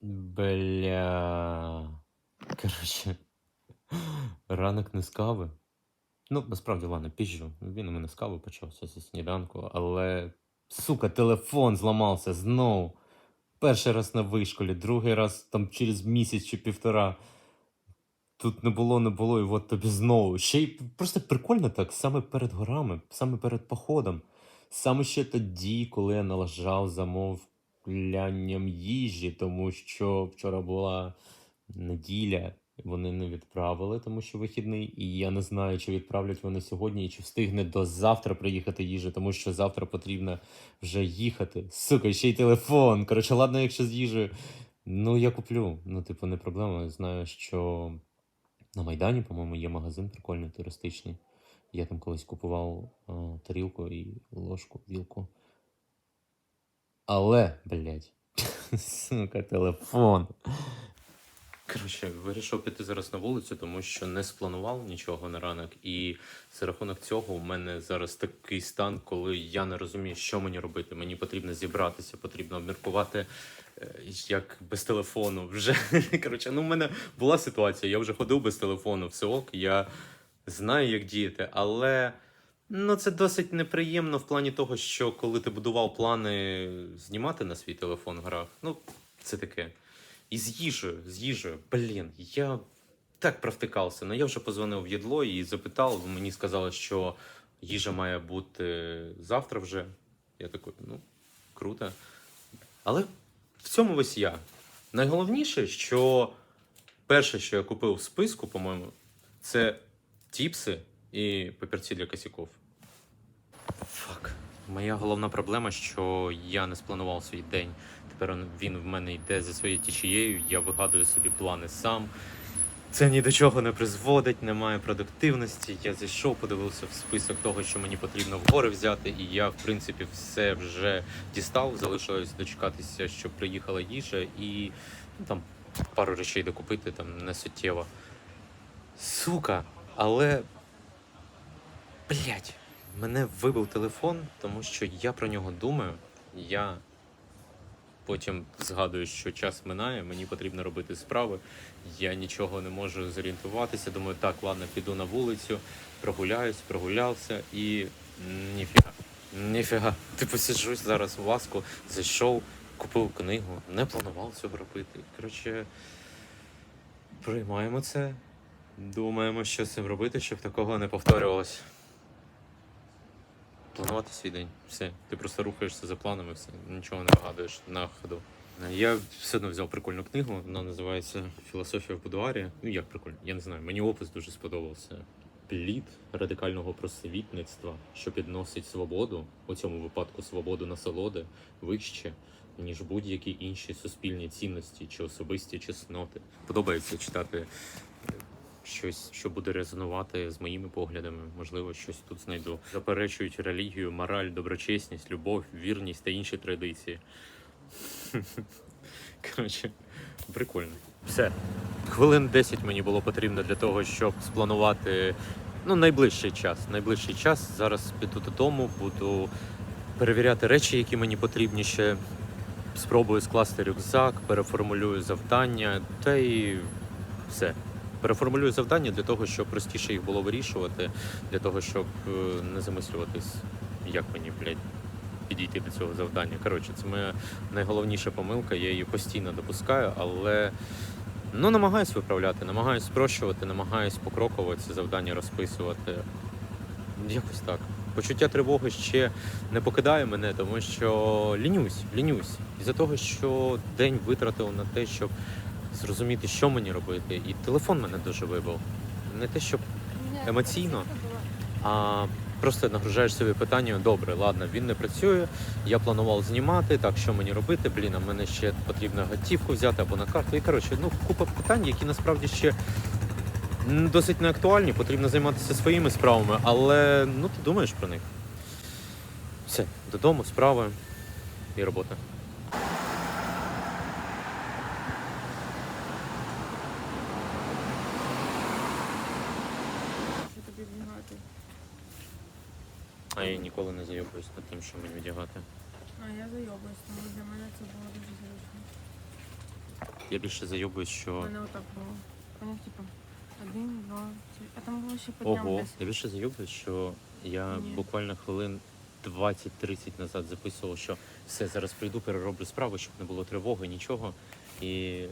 Бля. Коротше, ранок не з кави. Ну, насправді, ладно, піжу. Він у мене з кави почався зі сніданку, але. Сука, телефон зламався знову. Перший раз на вишколі, другий раз там через місяць чи півтора. Тут не було, не було, і от тобі знову. Ще й просто прикольно так, саме перед горами, саме перед походом. Саме ще тоді, коли я налажав замовлянням їжі, тому що вчора була неділя, вони не відправили, тому що вихідний, і я не знаю, чи відправлять вони сьогодні, і чи встигне до завтра приїхати їжа, тому що завтра потрібно вже їхати. Сука, ще й телефон. Коротше, ладно, якщо з їжею. Ну, я куплю. Ну, типу, не проблема. Знаю, що на Майдані, по-моєму, є магазин прикольний, туристичний. Я там колись купував а, тарілку і ложку, вілку. Але, блядь, сука, телефон. Коротше, вирішив піти зараз на вулицю, тому що не спланував нічого на ранок. І за рахунок цього у мене зараз такий стан, коли я не розумію, що мені робити. Мені потрібно зібратися, потрібно обміркувати, е, як без телефону. Вже коротше, ну в мене була ситуація. Я вже ходив без телефону, все ок, я знаю, як діяти, але. Ну, це досить неприємно в плані того, що коли ти будував плани знімати на свій телефон в грах, ну, це таке. І з їжею, з їжею, блін, я так провтикався. Ну я вже позвонив в єдло і запитав. Мені сказали, що їжа має бути завтра вже. Я такий, ну, круто. Але в цьому весь я. Найголовніше, що перше, що я купив в списку, по-моєму, це тіпси і папірці для косяков. Моя головна проблема, що я не спланував свій день. Тепер він в мене йде за своєю тічією, я вигадую собі плани сам. Це ні до чого не призводить, немає продуктивності. Я зайшов, подивився в список того, що мені потрібно в гори взяти, і я, в принципі, все вже дістав. Залишилось дочекатися, щоб приїхала їжа, і ну, там пару речей докупити, там не суттєво. Сука, але. Блять, мене вибив телефон, тому що я про нього думаю. Я потім згадую, що час минає, мені потрібно робити справи. Я нічого не можу зорієнтуватися. Думаю, так, ладно, піду на вулицю, прогуляюсь, прогулявся і ніфіга. Ніфіга. Типу сиджусь зараз у ласку, зайшов, купив книгу, не планував цього робити. Коротше, приймаємо це. Думаємо, що з цим робити, щоб такого не повторювалося. Планувати свій день. Все. Ти просто рухаєшся за планами, все, нічого не вигадуєш на ходу. Я все одно взяв прикольну книгу, вона називається Філософія в будуарі. Ну як прикольно, я не знаю, мені опис дуже сподобався. Плід радикального просвітництва, що підносить свободу, у цьому випадку свободу насолоди, вище, ніж будь-які інші суспільні цінності чи особисті чесноти. Подобається читати щось, що буде резонувати з моїми поглядами. Можливо, щось тут знайду. Заперечують релігію, мораль, доброчесність, любов, вірність та інші традиції. Коротше, прикольно. Все. Хвилин 10 мені було потрібно для того, щоб спланувати ну, найближчий час. Найближчий час. Зараз піду додому, буду перевіряти речі, які мені потрібні ще. Спробую скласти рюкзак, переформулюю завдання, та і все. Переформулюю завдання для того, щоб простіше їх було вирішувати, для того, щоб е, не замислюватись, як мені, блядь, підійти до цього завдання. Коротше, це моя найголовніша помилка, я її постійно допускаю, але ну, намагаюсь виправляти, намагаюсь спрощувати, намагаюсь покроково це завдання розписувати. Якось так. Почуття тривоги ще не покидає мене, тому що лінюсь, лінюсь. Із-за того, що день витратив на те, щоб зрозуміти, що мені робити. І телефон мене дуже вибив. Не те, щоб емоційно, а просто нагружаєш собі питання, добре, ладно, він не працює, я планував знімати, так що мені робити, блін, а мене ще потрібно готівку взяти або на карту. І коротше, ну купа питань, які насправді ще досить не актуальні, потрібно займатися своїми справами, але ну ти думаєш про них. Все, додому, справи і робота. Що тобі вдягати? А я ніколи не зайобуюсь над тим, що мені вдягати. А я зайобуюсь, тому для мене це було дуже зручно. Я більше зайобуюсь, У що. мене отак було. Поняв, типу, один, два, три. А там було ще по дням Ого, десь. я більше зайобуюсь, що я Ні. буквально хвилин 20-30 назад записував, що все, зараз прийду, перероблю справи, щоб не було тривоги, нічого. І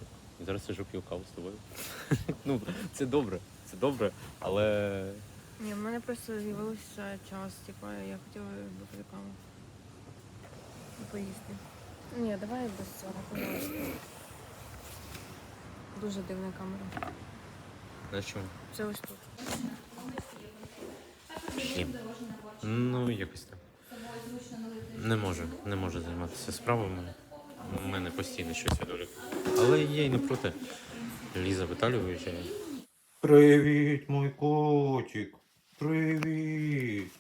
зараз сижу п'ю каву з тобою. ну, це добре, це добре, але Ні, в мене просто з'явився час, типу, я хотіла каву. І поїсти. Ні, давай без цього, пожалуйста. Дуже дивна камера. на чому? Це ось тут. Ні. Ну, якось так. Не можу, не можу займатися справами. У мене постійно щось відволікає. Але я й не проти. Ліза в Італію виїжджає. Привіт, мой котик. Привіт.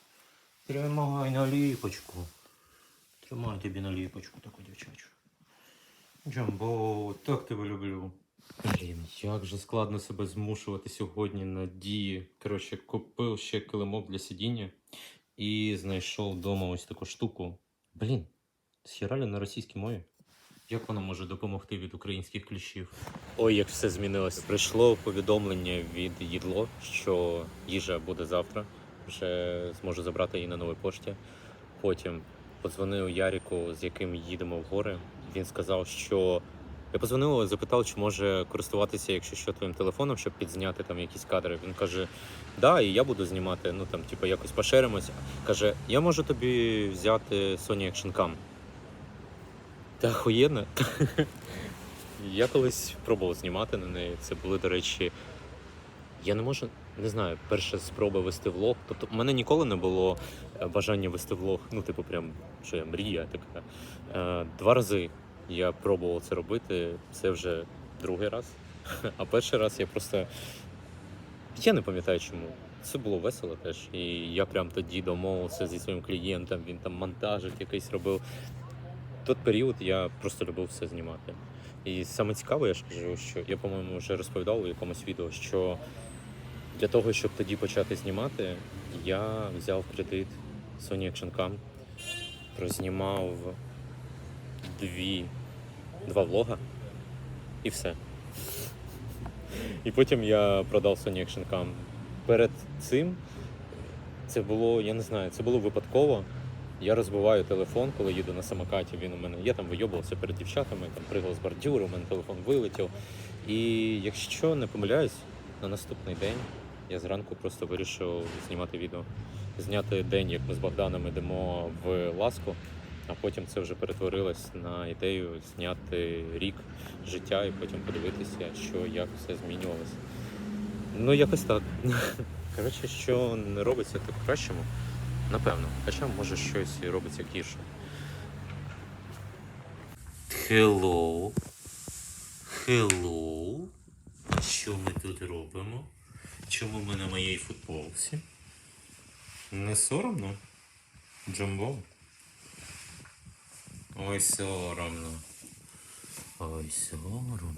Тримай наліпочку. Тримай тобі наліпочку таку дівчачу. Джамбо, так тебе люблю. Блін, як же складно себе змушувати сьогодні на дії. Коротше, купив ще килимок для сидіння і знайшов вдома ось таку штуку. Блін, схералі на російській мові. Як вона може допомогти від українських кліщів? Ой, як все змінилось. Прийшло повідомлення від їдло, що їжа буде завтра. Вже зможу забрати її на новій пошті. Потім подзвонив Яріку, з яким їдемо в гори. Він сказав, що я позвонив, запитав, чи може користуватися, якщо що, твоїм телефоном, щоб підзняти там якісь кадри. Він каже: Да, і я буду знімати. Ну там, типу, якось пошеримось. Каже, я можу тобі взяти Sony Action Cam. Та охуєнно. Я колись пробував знімати на неї. Це були, до речі, я не можу, не знаю, перша спроба вести влог. Тобто, у мене ніколи не було е, бажання вести влог. Ну, типу, прям що я мрія така. Е, Два рази я пробував це робити. Це вже другий раз. А перший раз я просто. Я не пам'ятаю чому. Це було весело теж. І я прям тоді домовився зі своїм клієнтом, він там монтажик якийсь робив. В той період я просто любив все знімати. І саме цікаве, я ж кажу, що я, по-моєму, вже розповідав у якомусь відео, що для того, щоб тоді почати знімати, я взяв кредит Sony Action Cam, прознімав дві, два влога і все. І потім я продав Sony Action Cam. Перед цим це було, я не знаю, це було випадково. Я розбиваю телефон, коли їду на самокаті. Він у мене я там вийобувався перед дівчатами, там пригав з бордюру, у мене телефон вилетів. І якщо не помиляюсь, на наступний день я зранку просто вирішив знімати відео. Зняти день, як ми з Богданом йдемо в ласку, а потім це вже перетворилось на ідею зняти рік життя і потім подивитися, що як все змінювалося. Ну, якось так. Коротше, що не робиться, так кращому. Напевно. Хоча може щось робиться гірше. Hello. Hello. Що ми тут робимо? Чому ми на моїй футболці? Не соромно? Джамбо? Ой, соромно. Ой, соромно.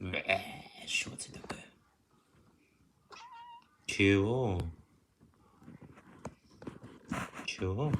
Бе, що це таке? Чого? Чого?